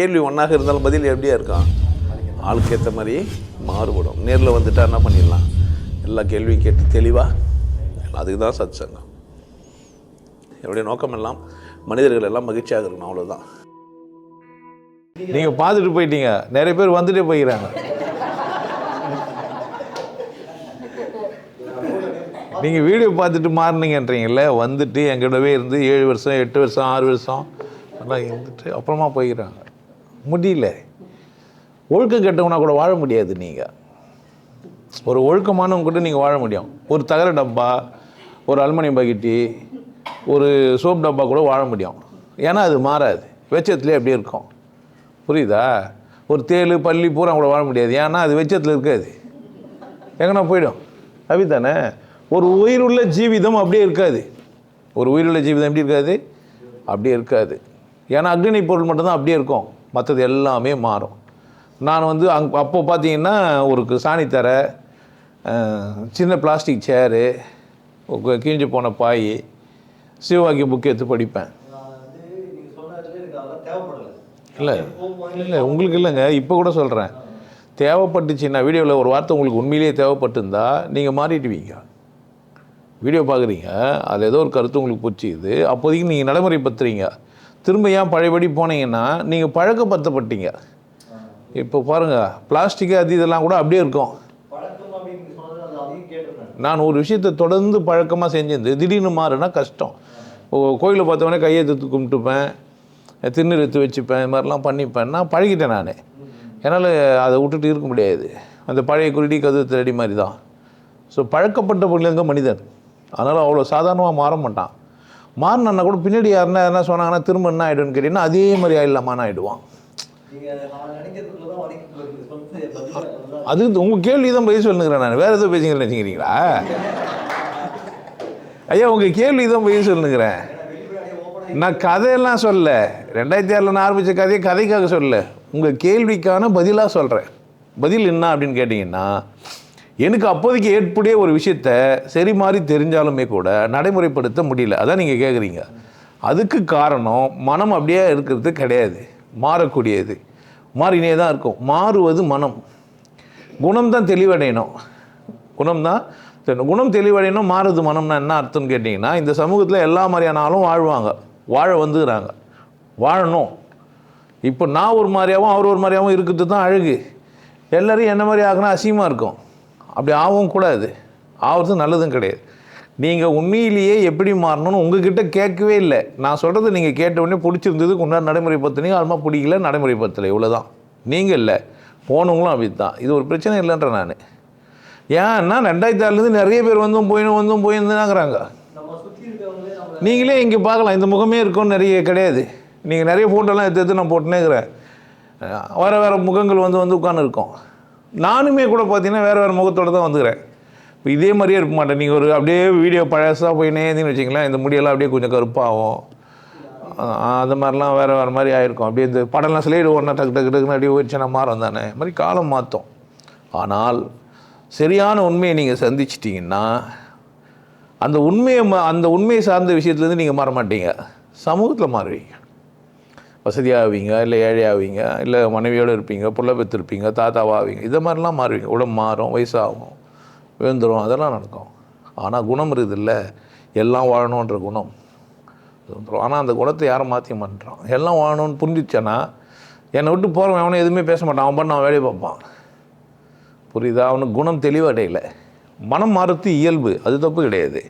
கேள்வி ஒன்றாக இருந்தாலும் பதில் எப்படியா இருக்கும்? ஆளுக்கு ஏற்ற மாதிரி மாறுபடும். நேரில் வந்துட்டா என்ன பண்ணிடலாம்? எல்லா கேள்வியும் கேட்டு தெளிவாக அதுக்கு தான் சத் சங்கம் என்னுடைய நோக்கம் எல்லாம் மனிதர்கள் எல்லாம் மகிழ்ச்சியாக இருக்கணும் அவ்வளோதான் நீங்கள் பார்த்துட்டு போயிட்டீங்க. நிறைய பேர் வந்துட்டே போய்க்கிறாங்க. நீங்கள் வீடியோ பார்த்துட்டு மாறினீங்கன்றீங்கல்ல வந்துட்டு எங்கிட்டவே இருந்து ஏழு வருஷம் எட்டு வருஷம் ஆறு வருஷம் எல்லாம் இருந்துட்டு அப்புறமா போய்க்கிறாங்க. முடியல. ஒழுக்கம் கெட்டவனா கூட வாழ முடியாது நீங்கள் ஒரு ஒழுக்கமானவங்க கூட நீங்கள் வாழ முடியும். ஒரு தகர டப்பா ஒரு அலுமினியம் பக்கெட்டி ஒரு சோப் டப்பா கூட வாழ முடியும். ஏன்னா அது மாறாது. வெச்சத்துலேயே அப்படியே இருக்கும். புரியுதா? ஒரு தேள் பள்ளி பூரா கூட வாழ முடியாது. ஏன்னா அது வெச்சத்தில் இருக்காது. எங்கன்னா போயிடும். அப்படித்தானே ஒரு உயிருள்ள ஜீவிதம் அப்படியே இருக்காது. ஒரு உயிருள்ள ஜீவிதம் எப்படி இருக்காது? அப்படியே இருக்காது. ஏன்னா அக்னி பொருள் மட்டும்தான் அப்படியே இருக்கும். மற்றது எல்லாமே மாறும். நான் வந்து அங் அப்போ பார்த்தீங்கன்னா ஒரு சாணித்தரை அஹ், சின்ன பிளாஸ்டிக் சேரு கிழிஞ்சு போன பாய் சிவவாக்கி புக் எடுத்து படிப்பேன். இல்லை இல்லை உங்களுக்கு இல்லைங்க. இப்போ கூட சொல்கிறேன் தேவைப்பட்டுச்சுன்னா வீடியோவில் ஒரு வார்த்தை உங்களுக்கு உண்மையிலேயே தேவைப்பட்டிருந்தா நீங்கள் மாறிடுவீங்க. வீடியோ பார்க்குறீங்க அதில் ஏதோ ஒரு கருத்து உங்களுக்கு பிடிச்சிது அப்போதைக்கு நீங்கள் நடைமுறைப்படுத்துறீங்க. திரும்ப ஏன் பழையபடி போனீங்கன்னா நீங்கள் பழக்கப்படுத்தப்பட்டீங்க. இப்போ பாருங்கள் பிளாஸ்டிக்கு அது இதெல்லாம் கூட அப்படியே இருக்கும். நான் ஒரு விஷயத்தை தொடர்ந்து பழக்கமாக செஞ்சிருந்து திடீர்னு மாறுனா கஷ்டம். கோயிலில் பார்த்தவொடனே கையை எடுத்து கும்பிட்டுப்பேன் திருநீர் எடுத்து வச்சுப்பேன் இது மாதிரிலாம் பண்ணிப்பேன். நான் பழகிட்டேன் நான். என்னால் அதை விட்டுட்டு இருக்க முடியாது. அந்த பழைய குருடி கது திருடி மாதிரி தான். ஸோ பழக்கப்பட்ட பொருளுங்க மனிதன். அதனால் அவ்வளோ சாதாரணமாக மாற மாட்டான். மாறினா கூட பின்னாடி யாருன்னா என்ன சொன்னாங்கன்னா திரும்ப என்ன ஆகிடும்னு கேட்டிங்கன்னா அதே மாதிரி ஆயிடலாமான்னு ஆகிடுவான் அது உங்கள் கேள்வி தான் பதில் சொல்லுங்கிறேன் நான். வேறு எதுவும் பேசுகிறேன் நினச்சிக்கிறீங்களா? ஐயா உங்கள் கேள்வி தான் பதில் சொல்லுங்கிறேன். நான் கதையெல்லாம் சொல்ல ரெண்டாயிரத்தி ஆறில் நான் ஆரம்பித்த கதையை கதைக்காக சொல்ல உங்கள் கேள்விக்கான பதிலாக சொல்கிறேன் பதில் என்ன அப்படின்னு கேட்டிங்கன்னா எனக்கு அப்போதைக்கு ஏற்புடைய ஒரு விஷயத்த சரி மாதிரி தெரிஞ்சாலுமே கூட நடைமுறைப்படுத்த முடியல. அதான் நீங்கள் கேட்குறீங்க அதுக்கு காரணம் மனம் அப்படியே இருக்கிறது கிடையாது. மாறக்கூடியது. மாறினே தான் இருக்கும். மாறுவது மனம். குணம் தான் தெளிவடையணும். குணம் தான் குணம் தெளிவடையணும் மாறுது மனம்னா என்ன அர்த்தம்னு கேட்டிங்கன்னா இந்த சமூகத்தில் எல்லா மாதிரியான ஆளும் வாழ்வாங்க. வாழ வந்துக்கிறாங்க. வாழணும். இப்போ நான் ஒரு மாதிரியாகவும் அவர் ஒரு மாதிரியாகவும் இருக்கிறது தான் அழகு. எல்லோரும் என்ன மாதிரி ஆகினா அசிங்கமாக இருக்கும். அப்படி ஆகவும் கூடாது. ஆகிறது நல்லதும் கிடையாது. நீங்கள் உண்மையிலேயே எப்படி மாறணும்னு உங்ககிட்ட கேட்கவே இல்லை. நான் சொல்கிறது நீங்கள் கேட்ட உடனே பிடிச்சிருந்தது கொண்டாடு நடைமுறைப்படுத்துனீங்க அதுமா பிடிக்கல நடைமுறைப்படுத்தலை. இவ்வளோதான் நீங்கள் இல்லை. போனவங்களும் அப்படி தான் இது ஒரு பிரச்சனை இல்லைன்ற நான். ஏன்னா ரெண்டாயிரத்தி ஆறுலேருந்து நிறைய பேர் வந்தும் போயினும் வந்தும் போயிருந்தாங்கிறாங்க நீங்களே இங்கே பார்க்கலாம். இந்த முகமே இருக்கும்னு நிறைய கிடையாது. நீங்கள் நிறைய ஃபோட்டோலாம் எடுத்து எடுத்து நான் போட்டுனேங்கிறேன். வேறு வேறு முகங்கள் வந்து வந்து உட்காந்துருக்கோம் நானுமே கூட பார்த்தீங்கன்னா வேறு வேறு முகத்தோடு தான் வந்துக்கிறேன். இப்போ இதே மாதிரியே இருக்க மாட்டேன். நீங்கள் ஒரு அப்படியே வீடியோ பழசாக போய் இருந்தீங்கன்னு வச்சிங்களேன் இந்த முடியெல்லாம் அப்படியே கொஞ்சம் கருப்பாகும். அது மாதிரிலாம் வேறு வேறு மாதிரி ஆயிருக்கும். அப்படியே இந்த படம்லாம் ஸ்லைடு ஒன்றா டக்கு டக்கு டக்குன்னு அப்படியே போயிடுச்சுன்னா மாறும் தானே. இது மாதிரி காலம் மாற்றும். ஆனால் சரியான உண்மையை நீங்கள் சந்திச்சிட்டிங்கன்னா அந்த உண்மையை ம- அந்த உண்மையை சார்ந்த விஷயத்துலேருந்து நீங்கள் மாற மாட்டீங்க. சமூகத்தில் மாறுவீங்க. வசதியாகுவீங்க இல்லை ஏழையாவீங்க இல்லை மனைவியோடு இருப்பீங்க புள்ள பெற்றிருப்பீங்க தாத்தாவாவீங்க இதை மாதிரிலாம் மாறுவீங்க. உடம்பு மாறும் வயசாகும் விழுந்துடும் அதெல்லாம் நடக்கும். ஆனால் குணம் இருக்குதுல்ல. எல்லாம் வாழணுன்ற குணம். ஆனால் அந்த குணத்தை யாரும் மாற்றிக்க மாட்டேறான் எல்லாம் வாழணும்னு புரிஞ்சிச்சேன்னா என்னை விட்டு போகிறவன் அவனை எதுவுமே பேச மாட்டான். அவன் பண்ண அவன் வேலையை பார்ப்பான். புரியுதா? அவனுக்கு குணம் தெளிவடையல. மனம் மாறுறது இயல்பு. அது தப்பு கிடையாது.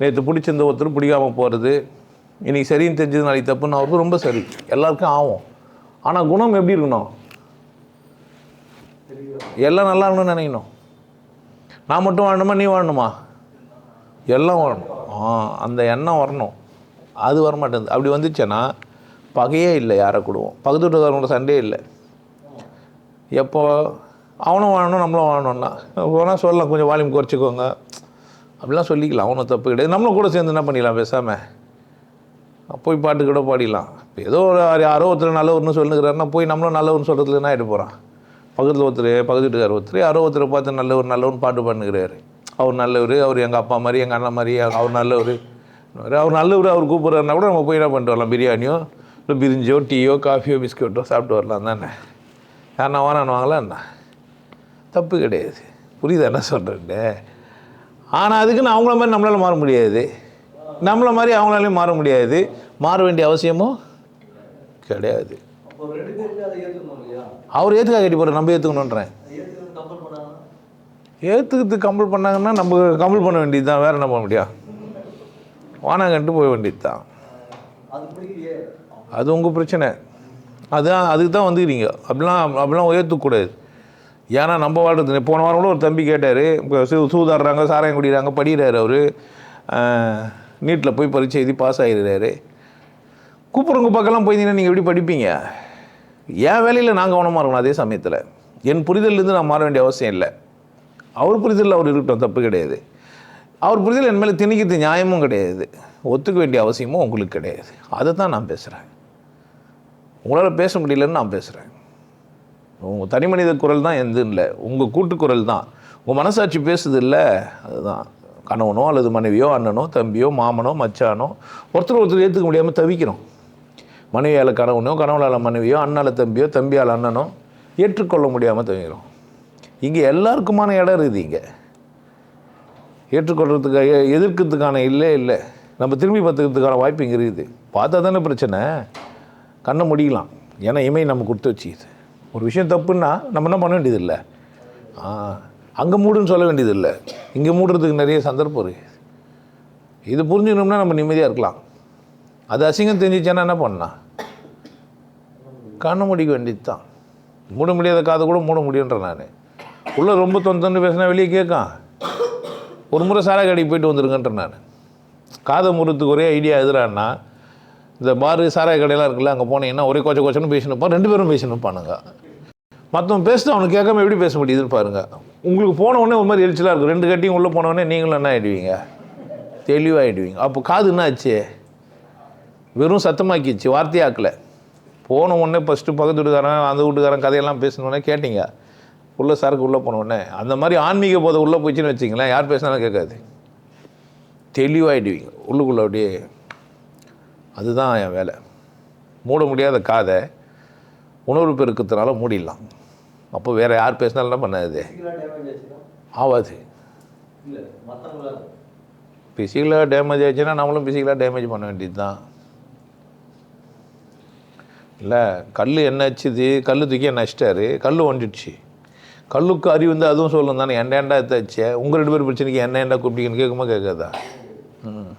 நேற்று பிடிச்சிருந்த ஒருத்தர் பிடிக்காமல் போகிறது இன்றைக்கி சரின்னு தெரிஞ்சது நாளைக்கு தப்புன்னு அவருக்கு ரொம்ப சரி. எல்லாருக்கும் ஆகும். ஆனால் குணம் எப்படி இருக்கணும்? எல்லாம் நல்லா இருக்கணும்னு நினைக்கணும். நான் மட்டும் வாழணுமா நீ வாழணுமா? எல்லாம் வாழணும். ஆ அந்த எண்ணம் வரணும். அது வர மாட்டேங்குது அப்படி வந்துச்சுன்னா பகையே இல்லை யாரை கூடவும். பக்கத்து வீட்டுக்காரங்களோட சண்டையே இல்லை. எப்போ அவனும் வாழணும் நம்மளும் வாழணும்னா. போனால் சொல்லலாம் கொஞ்சம் வால்யூம் குறைச்சிக்கோங்க. அப்படிலாம் சொல்லிக்கலாம். அவனும் தப்பு கிடையாது. நம்மளும் கூட சேர்ந்து என்ன பண்ணிடலாம் பேசாமல் போய் பாட்டு கூட பாடிடலாம். இப்போ ஏதோ ஒரு யாரோ ஒருத்தர் நல்லவர்னு சொல்லுங்கிறாருன்னா போய் நம்மளும் நல்லவர்னு சொல்கிறதுல என்ன ஆகிட்டு போகிறான் பக்கத்தில் ஒருத்தர் பக்கத்து வீட்டுக்கார் ஒருத்தர் யாரோ ஒருத்தரை பார்த்து நல்லவர் நல்லவர்னு பாட்டு பண்ணுகிறாரு அவர் நல்லவர் அவர் எங்கள் அப்பா மாதிரி எங்கள் அண்ணன் மாதிரி அவர் நல்லவர். அவர் நல்லவர் அவர் கூப்பிட்றாருனா கூட நம்ம போய் என்ன பண்ணிட்டு வரலாம்? பிரியாணியோ இல்லை பிரிஞ்சோ டீயோ காஃபியோ பிஸ்கட்டோ சாப்பிட்டு வரலாம் தானே? யாருன்னா வாங்கலாம் என்ன? தப்பு கிடையாது. புரியுதா என்ன சொல்கிறேன் ஆனால் அதுக்குன்னு அவங்கள மாதிரி நம்மளால் மாற முடியாது. நம்மளை மாதிரி அவங்களாலையும் மாற முடியாது. மாற வேண்டிய அவசியமும் கிடையாது. அவர் ஏற்றுக்கா கட்டி போகிற நம்ம ஏற்றுக்கணுன்றேன் ஏற்றுக்கிறது கம்பல் பண்ணாங்கன்னா நம்ம கம்பல் பண்ண வேண்டியது தான் வேறு என்ன பண்ண முடியாது வானாங்கன்ட்டு போக வேண்டியது தான் அது உங்கள் பிரச்சனை. அதுதான் அதுக்கு தான் வந்துக்கிறீங்க. அப்படிலாம் அப்படிலாம் ஏற்றுக்கூடாது ஏன்னா நம்ம வாழ்றது போன வாரம் கூட ஒரு தம்பி கேட்டார் இப்போ சூ சூதாடுறாங்க சாராயம் குடிக்கிறாங்க படிக்கிறார் அவர். நீட்டில் போய் பரீட்சை எழுதி பாஸ் ஆகிடுறாரு கூப்பிட்றவங்க பக்கம்லாம் போயிருந்தீங்கன்னா நீங்கள் எப்படி படிப்பீங்க? என் வேலையில் நான் கவனமாக இருக்கணும் அதே சமயத்தில். என் புரிதல்லேருந்து நான் மாற வேண்டிய அவசியம் இல்லை. அவர் புரிதலில் அவர் இருக்கட்டும் தப்பு கிடையாது. அவர் புரிதல் என் மேலே திணிக்கிறது நியாயமும் கிடையாது. ஒத்துக்க வேண்டிய அவசியமும் உங்களுக்கு கிடையாது. அதை தான் நான் பேசுகிறேன் உங்களால் பேச முடியலன்னு நான் பேசுகிறேன் உங்கள் தனி மனித குரல் தான் எந்த இல்லை. உங்கள் கூட்டுக்குரல் தான். உங்கள் மனசாட்சி பேசுது இல்லை. அதுதான். கணவனோ அல்லது மனைவியோ அண்ணனோ தம்பியோ மாமனோ மச்சானோ ஒருத்தர் ஒருத்தர் ஏற்றுக்க முடியாமல் தவிக்கிறோம். மனைவியால் கணவனோ கணவனால் மனைவியோ அண்ணால் தம்பியோ தம்பியால் அண்ணனோ ஏற்றுக்கொள்ள முடியாமல் தவிக்கிறோம். இங்கே எல்லாருக்குமான இடம் இருக்குது இங்கே. ஏற்றுக்கொள்கிறதுக்கு எதிர்க்கிறதுக்கான இல்லை இல்லை. நம்ம திரும்பி பார்த்துக்கிறதுக்கான வாய்ப்பு இங்கே இருக்குது. பார்த்தா தானே பிரச்சனை. கண்ணை முடிக்கலாம். ஏன்னா இமை நம்ம கொடுத்து வச்சுக்குது. ஒரு விஷயம் தப்புன்னா நம்ம என்ன பண்ண வேண்டியதில்லை? அங்கே மூடுன்னு சொல்ல வேண்டியதில்லை. இங்கே மூடுறதுக்கு நிறைய சந்தர்ப்பம் இருக்குது இது புரிஞ்சுக்கணும்னா நம்ம நிம்மதியாக இருக்கலாம். அது அசிங்கம் தெரிஞ்சிச்சேன்னா என்ன பண்ணலாம்? கண்ணை முடிக்க வேண்டியது தான் மூட முடியாத காதை கூட மூட முடியுன்றேன் நான். உள்ளே ரொம்ப தொந்த பேசினா வெளியே கேட்கான். ஒரு முறை சாரா கடைக்கு போயிட்டு வந்துருங்கன்றேன் நான். காதை முறத்துக்கு ஒரே ஐடியா எதுறான்னா இந்த பாரு சாராய கடையெல்லாம் இருக்குல்ல அங்கே போனீங்கன்னா ஒரே கொச்ச கொச்சன்னு பேசணுப்பா ரெண்டு பேரும் பேசினுப்பானுங்க மற்றவன் பேசிட்டு அவனுக்கு கேட்காம எப்படி பேச முடியுதுன்னு பாருங்கள் உங்களுக்கு போன உடனே ஒரு மாதிரி எரிச்சலாக இருக்கும். ரெண்டு கட்டியும் உள்ளே போன நீங்களும் என்ன ஆகிடுவீங்க தெளிவாகிடுவீங்க அப்போ காது என்ன ஆச்சு? வெறும் சத்தமாக்கிச்சு வார்த்தையாக்கல. போன உடனே ஃபஸ்ட்டு பக்கத்து வீட்டுக்காரன் அந்த வீட்டுக்காரன் கதையெல்லாம் பேசினோடனே கேட்டிங்க. உள்ளே சரக்கு உள்ளே போன அந்த மாதிரி ஆன்மீக போதை உள்ளே போச்சுன்னு வச்சிங்களேன் யார் பேசினாலும் கேட்காது. தெளிவாகிடுவீங்க உள்ளுக்குள்ளே அப்படியே. அதுதான் என் வேலை. மூட முடியாத காதை உணர்வு பெருக்கத்தினால மூடிடலாம். அப்போ வேறு யார் பேசினாலும் என்ன பண்ணாது? ஆகாது ஃபிசிக்கலாக டேமேஜ் ஆச்சுன்னா நம்மளும் ஃபிசிக்கலாக டேமேஜ் பண்ண வேண்டியது தான் இல்லை கல் என்ன ஆச்சுது கல் தூக்கி என்ன அடிச்சிட்டாரு? கல் ஒண்டிடுச்சு கல்லுக்கு அறிவு வந்து அதுவும் சொல்லும் தானே. எண்ட ஏண்டா எடுத்தாச்சே உங்கள் ரெண்டு பேர் பிரச்சனைக்கு என்ன ஏண்டா கூப்பிட்டீங்கன்னு கேட்குமா கேட்காதா? ம்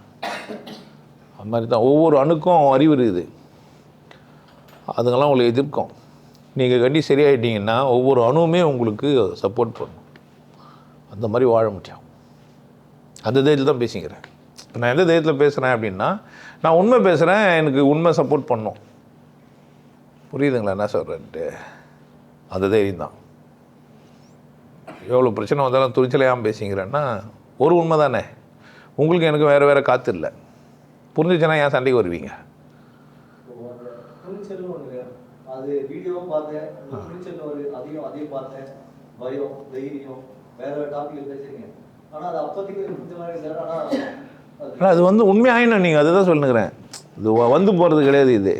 அது மாதிரி தான் ஒவ்வொரு அணுக்கும் அறிவு இருக்குது. அதுங்கெல்லாம் உங்களை எதிர்க்கும். நீங்கள் கண்டி சரியாயிட்டீங்கன்னா ஒவ்வொரு அணுவுமே உங்களுக்கு சப்போர்ட் பண்ணும். அந்த மாதிரி வாழ முடியும். அந்த தைரியத்தில் தான் பேசிக்கிறேன். இப்போ நான் எந்த தைரியத்தில் பேசுகிறேன் அப்படின்னா நான் உண்மை பேசுகிறேன் எனக்கு உண்மை சப்போர்ட் பண்ணும். புரியுதுங்களா? என்ன சொல்கிறேன்ட்டு அந்த தைரியம் தான். எவ்வளோ பிரச்சனை வந்தாலும் துணிச்சலையாமல் பேசிக்கிறேன்னா ஒரு உண்மை தானே. உங்களுக்கு எனக்கு வேறு வேறு காற்று இல்லை. புரிஞ்சிச்சுன்னா ஏன் சண்டைக்கு வருவீங்க? பார்த்தேன் துணிச்சல் ஒரு அதையும் அதையும் பார்த்தேன் பயம் தைரியம் வேற வேற டாபிக்ல பேசுறீங்க ஆனால் அது அப்போதைக்கு இந்த மாதிரி இல்லை ஆனால் அது வந்து உண்மையாயினும் நீங்கள் அதுதான் சொல்லுங்கிறேன் இது வந்து போகிறது கிடையாது இது.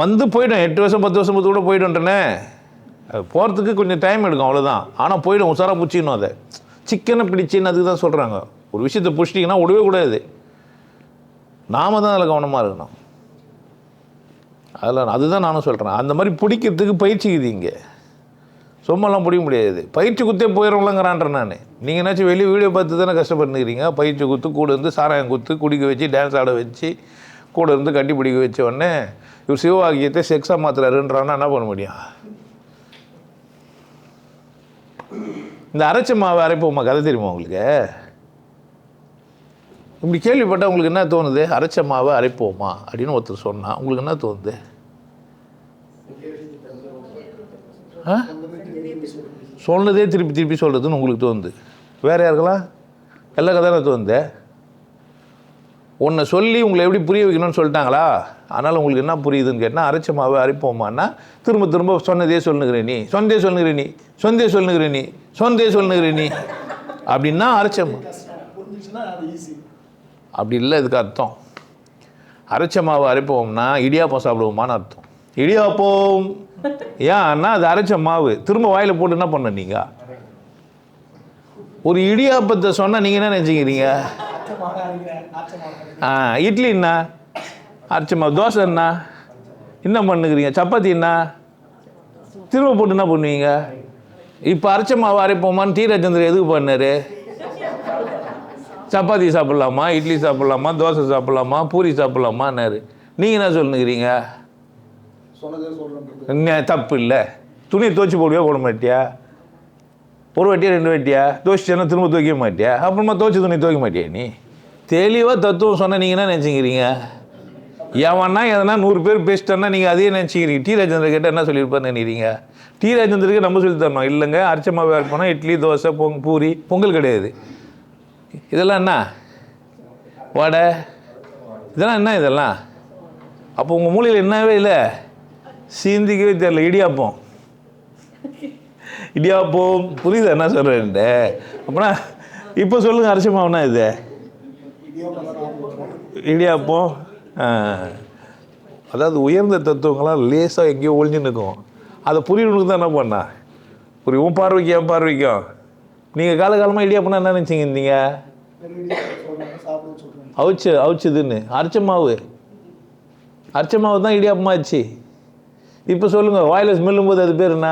வந்து போயிடும் எட்டு வருஷம் பத்து வருஷம் பத்து கூட போயிடும்ன்றனே. அது போகிறதுக்கு கொஞ்சம் டைம் எடுக்கும் அவ்வளோதான் ஆனால் போயிடும் உசாராக பிடிச்சிக்கணும் அதை. சிக்கனை பிடிச்சின்னு அதுக்கு தான் சொல்கிறாங்க ஒரு விஷயத்தை பிடிச்சிட்டிங்கன்னா விடவே கூடாது. நாம தான் அதில் கவனமாக இருக்கணும். அதில் அதுதான் நானும் சொல்கிறேன் அந்த மாதிரி பிடிக்கிறதுக்கு பயிற்சிக்குது இங்கே. சும்மாலாம் பிடிக்க முடியாது. பயிற்சி குத்தே போயிடலாங்கிறான்றேன் நான். நீங்கள் என்னாச்சும் வெளியே வீடியோ பார்த்து தானே கஷ்டப்பட்டுக்கிறீங்க பயிற்சி குத்து கூட இருந்து சாராயம் குத்து குடிக்க வச்சு டான்ஸ் ஆட வச்சு கூட இருந்து கட்டி பிடிக்க வச்ச உடனே இவர் சிவவாக்கியத்தை செக்ஸாக மாத்துறாருன்றான்னா என்ன பண்ண முடியும்? இந்த அரைச்ச மாவை அரைப்போம்மா கதை தெரியுமா உங்களுக்கு? இப்படி கேள்விப்பட்டால் உங்களுக்கு என்ன தோணுது? அரைச்ச மாவை அரைப்போமா? அப்படின்னு ஒருத்தர் சொன்னால் உங்களுக்கு என்ன தோணுது ஆ சொன்னதே திருப்பி திருப்பி சொல்கிறதுன்னு உங்களுக்கு தோணுது. வேறு யாருக்கெல்லாம்? எல்லா கதை தோணுது. உன்னை சொல்லி உங்களை எப்படி புரிய வைக்கணும்னு சொல்லிட்டாங்களா? அதனால் உங்களுக்கு என்ன புரியுதுன்னு கேட்டால் அரைச்ச மாவை அரைப்போமான்னா திரும்ப திரும்ப சொன்னதே சொல்லுகிற நீ. சொந்தே சொல்லுகிற நீ. சொந்தே சொல்லுகிற நீ. சொந்தே சொல்லுகிற நீ. அப்படின்னா அரைச்சமா அப்படி இல்லை இதுக்கு அர்த்தம். அரைச்ச மாவு அரைப்போம்னா இடியாப்பம் சாப்பிடுவோமான்னு அர்த்தம். இடியாப்பம். ஏன்னா அது அரைச்ச மாவு. திரும்ப வாயில் போட்டு என்ன பண்ண நீங்கள் ஒரு இடியாப்பத்தை சொன்னால் நீங்கள் என்ன நினச்சிக்கிறீங்க? ஆ இட்லி என்ன? அரைச்ச தோசை என்ன? என்ன பண்ணுக்கிறீங்க சப்பாத்தி என்ன? திரும்ப போட்டு என்ன பண்ணுவீங்க? இப்போ அரைச்ச மாவு அரைப்போமான்னு டி ராஜேந்திரன் எதுக்கு பண்ணார்? சப்பாத்தி சாப்பிட்லாமா? இட்லி சாப்பிட்லாமா? தோசை சாப்பிட்லாமா? பூரி சாப்பிட்லாமான்னாரு. நீங்கள் என்ன சொல்லுங்கிறீங்க சொன்னதே என்ன தப்பு இல்லை. துணி துவச்சி போடுவியா போட மாட்டியா? ஒரு வாட்டியா ரெண்டு வாட்டியா? தோசிச்சேன்னா திரும்ப துவைக்க மாட்டியா? அப்புறமா துவச்சி துணி துவைக்க மாட்டியா நீ? தெளிவாக தத்துவம் சொன்ன நீங்கள் என்ன நினச்சிக்கிறீங்க? எவன்னா எதனா நூறு பேர் பேசிட்டோன்னா நீங்கள் அதே நினச்சிக்கிறீங்க. டி ராஜேந்திர கிட்ட என்ன சொல்லியிருப்பான்னு நினைக்கிறீங்க? டி ராஜேந்திரக்கு நம்ம சொல்லி தரணும். இல்லைங்க அரைச்ச மாவு போனால் இட்லி தோசை பொங் பூரி பொங்கல் கிடையாது. இதெல்லாம் என்ன? வடை? இதெல்லாம் என்ன இதெல்லாம்? அப்போ உங்கள் மூலையில் என்னவே இல்லை. சிந்திக்கவே தெரியல. இடியாப்பம். இடியாப்பம். புரியுது? என்ன சொல்கிறேன்ட்டு அப்படின்னா இப்போ சொல்லுங்கள் அரிசமாவனா இது? இடியாப்பம். அதாவது உயர்ந்த தத்துவங்களாம் லேசாக எங்கேயோ ஒழிஞ்சு நிற்கும். அதை புரியணுக்கு தான் என்ன பண்ணா? புரியும். உன் பார்வைக்கு என் பார்வைக்கும். நீங்கள் காலகாலமாக இடியாப்பம்னா என்ன நினச்சிங்க இருந்தீங்க? அவிச்சு அவிச்சதுன்னு. அரைச்ச மாவு அரிச்ச மாவு தான் இடியாப்பமாச்சு. இப்போ சொல்லுங்கள் வாயில் மில்லும் போது அது பேர் என்ன?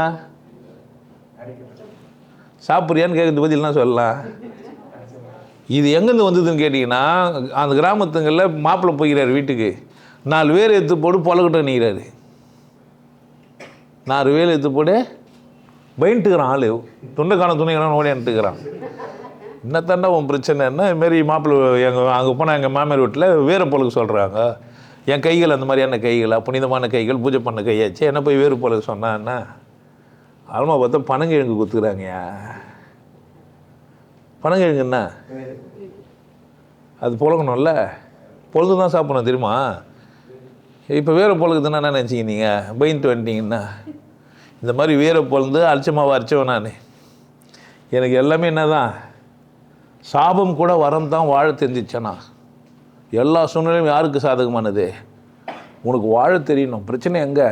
சாப்பிட்றியான்னு கேட்கறது பதில் என்ன சொல்லலாம் இது எங்கேருந்து வந்ததுன்னு கேட்டிங்கன்னா அந்த கிராமத்துங்களில் மாப்பிள்ளை போய்கிறார் வீட்டுக்கு. நாலு பேர் எடுத்து போட்டு பொலக்கட்டும் நிற்கிறாரு நாலு பேர் எடுத்து போட்டு பயன்ட்டுக்கிறான் ஆள். துண்டைக்கான துணிக்கான ஓடியான்ட்டுக்கிறான் என்னத்தாண்டா உன் பிரச்சனைன்னா இதுமாரி மாப்பிள்ளை எங்கள் அங்கே போனால் எங்கள் மாமியார் வீட்டில் வேறு பொழுது சொல்கிறாங்க என் கைகள் அந்த மாதிரியான கைகளா? புனிதமான கைகள் பூஜை பண்ண கையாச்சு. என்ன போய் வேறு பொழுது சொன்னான்னா ஆல்மா பார்த்தா பனங்கிழங்கு குத்துக்கிறாங்கய்யா. பனங்கிழங்கு என்ன அது புழங்கணும்ல பொழுது தான் சாப்பிடணும் தெரியுமா? இப்போ வேற பொழுதுன்னா என்ன நினச்சிங்க நீங்கள் பயந்துட்டு வந்துட்டீங்கன்னா இந்த மாதிரி வேற பொழுது அலட்சமாக அரைச்சவன் நான். எனக்கு எல்லாமே என்ன தான் சாபம் கூட வரம் தான் வாழ தெரிஞ்சிச்சேண்ணா எல்லா சூழ்நிலையும் யாருக்கு சாதகமானது? உனக்கு வாழ தெரியணும். பிரச்சனை எங்கே?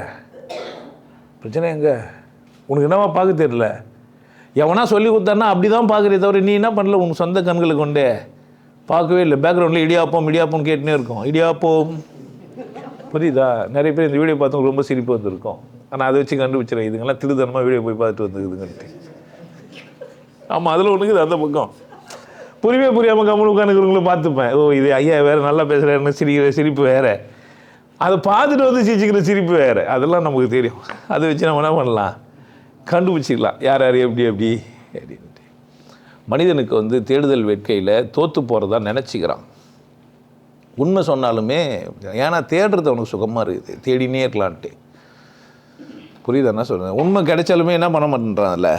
பிரச்சனை எங்கே? உனக்கு என்னவா பார்க்க தெரியல? எவனா சொல்லி கொடுத்தான்னா அப்படி தான் பார்க்குறே தவிர நீ என்ன பண்ணல? உன் சொந்த கண்களை கொண்டு. பார்க்கவே இல்லை. பேக்ரவுண்டில் இடியாப்போம் இடியாப்பம் கேட்டுனே இருக்கும். இடியாப்பம். புரியுதா? நிறைய பேர் இந்த வீடியோ பார்த்து ரொம்ப சிரிப்பு வந்திருக்கும். ஆனால் அதை வச்சு கண்டுபிடிச்சிடறேன். இதுங்கெல்லாம் திருத்தனமாக வீடியோ போய் பார்த்துட்டு வந்துருக்குதுங்கன்ட்டு. ஆமாம் அதில் ஒன்றுக்குது அந்த பக்கம். புரியவே புரியாமல் கம்மல் உட்காந்துக்கிறவங்களும் பார்த்துப்பேன். ஓ இது ஐயா வேறு நல்லா பேசுகிறாருன்னு சிரிக்கிற சிரிப்பு வேறு. அதை பார்த்துட்டு வந்து சிரிச்சுக்கிற சிரிப்பு வேறு. அதெல்லாம் நமக்கு தெரியும். அதை வச்சு நம்ம என்ன பண்ணலாம்? கண்டுபிடிச்சிக்கலாம். யார் யார் எப்படி எப்படி? அப்படின்ட்டு. மனிதனுக்கு வந்து தேடுதல் வேட்கையில் தோற்று போகிறதா நினச்சிக்கிறான். உண்மை சொன்னாலுமே ஏன்னா தேடுறது அவனுக்கு சுகமாக இருக்குது. தேடினே இருக்கலான்ட்டு. புரியுது என்ன சொல்கிறேன் உண்மை கிடைச்சாலுமே என்ன பண்ண மாட்டேன்றான்ல?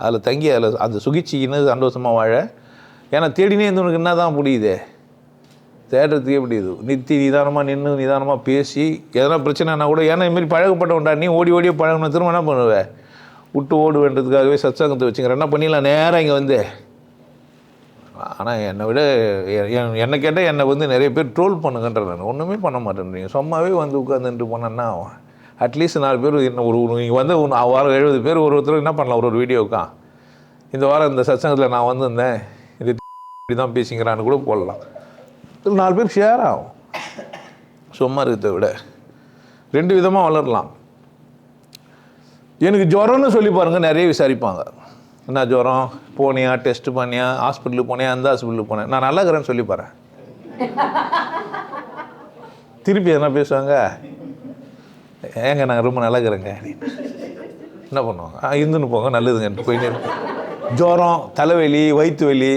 அதில் தங்கி அதில் அந்த சுகிச்சின்னு சந்தோஷமாக வாழ. ஏன்னா தேடினே இருந்தவனுக்கு என்ன தான் புரியுது? தேடுறதுக்கே முடியுது. நித்தி நிதானமாக நின்று நிதானமாக பேசி எதனா பிரச்சனைனா கூட ஏன்னா இதுமாரி பழகப்பட்டவன்டா நீ ஓடி ஓடியே பழகின திரும்ப என்ன பண்ணுவேன் விட்டு ஓடுவேன்றதுக்காகவே சத்சங்கத்தை வச்சுக்கிறேன். என்ன பண்ணிடலாம்? நேராக இங்கே வந்து. ஆனால் என்னை விட என்- என்னை கேட்டால் என்னை வந்து நிறைய பேர் ட்ரோல் பண்ணுங்கன்ற நான். ஒன்றுமே பண்ண மாட்டேன்றீங்க. சும்மாவே வந்து உட்காந்துட்டு போனேன்னா அட்லீஸ்ட் நாலு பேர் என்ன ஒரு நீங்கள் வந்து ஒன்று வாரம் எழுபது பேர் ஒரு ஒருத்தர் என்ன பண்ணலாம்? ஒரு ஒரு வீடியோக்கா? இந்த வாரம் இந்த சத்சங்கத்தில் நான் வந்திருந்தேன். இது இப்படி தான் பேசிங்கிறான்னு கூட போடலாம். நாலு பேர் ஷேர் ஆகும். சும்மா இருக்கிறத விட. ரெண்டு விதமாக வளரலாம். எனக்கு ஜுரம்னு சொல்லி பாருங்கள் நிறைய விசாரிப்பாங்க. என்ன ஜுரம்? போனியா டெஸ்ட் பண்ணியா ஹாஸ்பிட்டலுக்கு போனியா அந்த ஹாஸ்பிட்டலுக்கு போனேன் நான் நல்லா இருக்கிறேன்னு சொல்லி பாறேன். திருப்பி எதனா பேசுவாங்க? ஏங்க நாங்கள் ரொம்ப நல்லா இருக்கிறேங்க என்ன பண்ணுவாங்க? ஆ இருந்துன்னு போங்க நல்லதுங்க போயின்னு ஜோரம் தலைவலி வயிற்று வலி.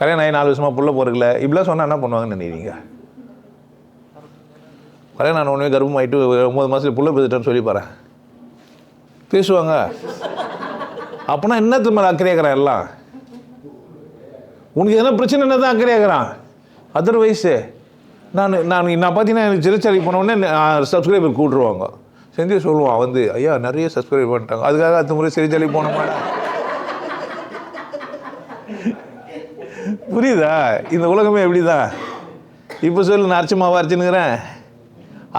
கல்யாணம் ஆகி நாலு வருஷமாக புள்ள போகிறதுல இப்படிலாம் சொன்னால் என்ன பண்ணுவாங்கன்னு நினைக்கிறீங்க? கல்யாணம் ஆன உடனே கர்ப்பமாயிட்டு ஒம்பது மாதத்துல புள்ள பேசிட்டேன்னு சொல்லி பாறேன் பேசுவாங்க. அப்போனா என்னத்து மேலே அக்கறையாக்குறான் எல்லாம்? உனக்கு எதனா பிரச்சனை என்ன தான் அக்கறையாக்குறான் அதர்வைஸு நான் நான் நான் பார்த்தீங்கன்னா எனக்கு சிறைச்சாலைக்கு போன சப்ஸ்கிரைபர் கூட்டுருவாங்க. செஞ்சு சொல்லுவான் வந்து ஐயா நிறைய சப்ஸ்கிரைப் பண்ணிட்டாங்க அதுக்காக அடுத்த முறை சிறைச்சாலைக்கு போனோமா புரியுதா? இந்த உலகமே எப்படி தான் இப்போ சொல்லு நான் அரைச்ச மாவு அரைச்சுன்னுக்கிறேன்.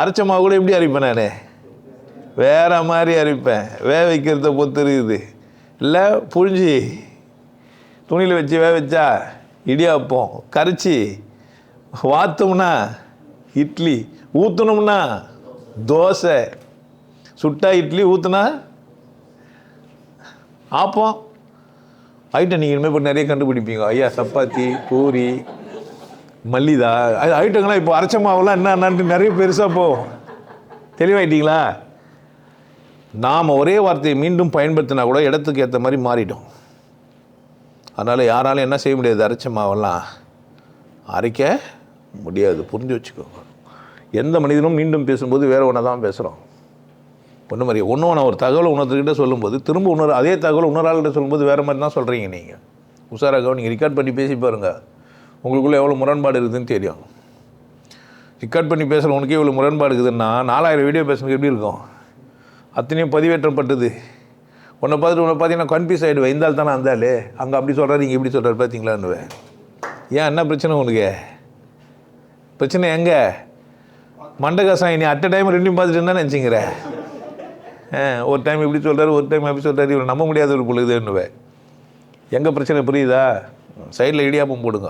அரைச்ச மாவு கூட எப்படி அரைப்பேன் நான்? வேற மாதிரி அரைப்பேன். வேக வைக்கிறத பொறுத்து இருக்குது. இல்லை புழிஞ்சி துணியில் வச்சு வேக வச்சா இடியாப்பம் கரைச்சி வாத்தோம்னா இட்லி ஊற்றணும்னா தோசை. சுட்டா இட்லி ஊற்றுனா ஆப்பம். ஐட்டம் நீங்கள் இனிமேல் இப்போ நிறைய கண்டுபிடிப்பீங்க. ஐயா சப்பாத்தி பூரி மல்லிதா. அது ஐட்டங்கள்லாம் இப்போ அரைச்ச மாவெல்லாம் என்ன நிறைய பெருசாக போகும் தெளிவாயிட்டீங்களா? நாம் ஒரே வார்த்தையை மீண்டும் பயன்படுத்தினா கூட இடத்துக்கு ஏற்ற மாதிரி மாறிட்டோம் அதனால் யாராலும் என்ன செய்ய முடியாது. அரைச்ச மாவெல்லாம் அரைக்க முடியாது புரிஞ்சு வச்சுக்கோங்க. எந்த மனிதனும் மீண்டும் பேசும்போது வேறு ஒன்றை தான் பேசுகிறோம் ஒன்று மாதிரி ஒன்று ஒன்று ஒரு தகவலை உணர்த்துக்கிட்ட சொல்லும்போது திரும்ப இன்னொரு அதே தகவலை இன்னொரு சொல்லும்போது வேறு மாதிரி தான் சொல்கிறீங்க நீங்கள் உஷாராக நீங்கள் ரெக்கார்ட் பண்ணி பேசி பாருங்கள் உங்களுக்குள்ளே எவ்வளோ முரண்பாடு இருக்குதுன்னு தெரியும். ரெக்கார்ட் பண்ணி பேசுகிற உனக்கே இவ்வளோ முரண்பாடு இருக்குதுன்னா நாலாயிரம் வீடியோ பேசுனது எப்படி இருக்கும்? அத்தனையும் பதிவேற்றப்பட்டது. உன்னை பார்த்துட்டு உன்னை பார்த்தீங்கன்னா கன்ஃபியூஸ் ஆகிடுவேன் இருந்தால் தானே அந்தாலே அங்கே அப்படி சொல்கிறாரு நீங்கள் இப்படி சொல்கிறாரு பார்த்தீங்களான்னுவேன் ஏன் என்ன பிரச்சனை உனக்கு? பிரச்சனை எங்கே? மண்டகாசாயம் நீ அட் டைம் ரெண்டையும் பார்த்துட்டு இருந்தா நினச்சிங்கிற? ஒரு டைம் இப்படி சொல்கிறாரு ஒரு டைம் அப்படி சொல்கிறாரு இவரை நம்ப முடியாத ஒரு பொழுதுன்னுவேன். எங்கே பிரச்சனை புரியுதா? சைடில் இடியாப்பம் போடுங்க.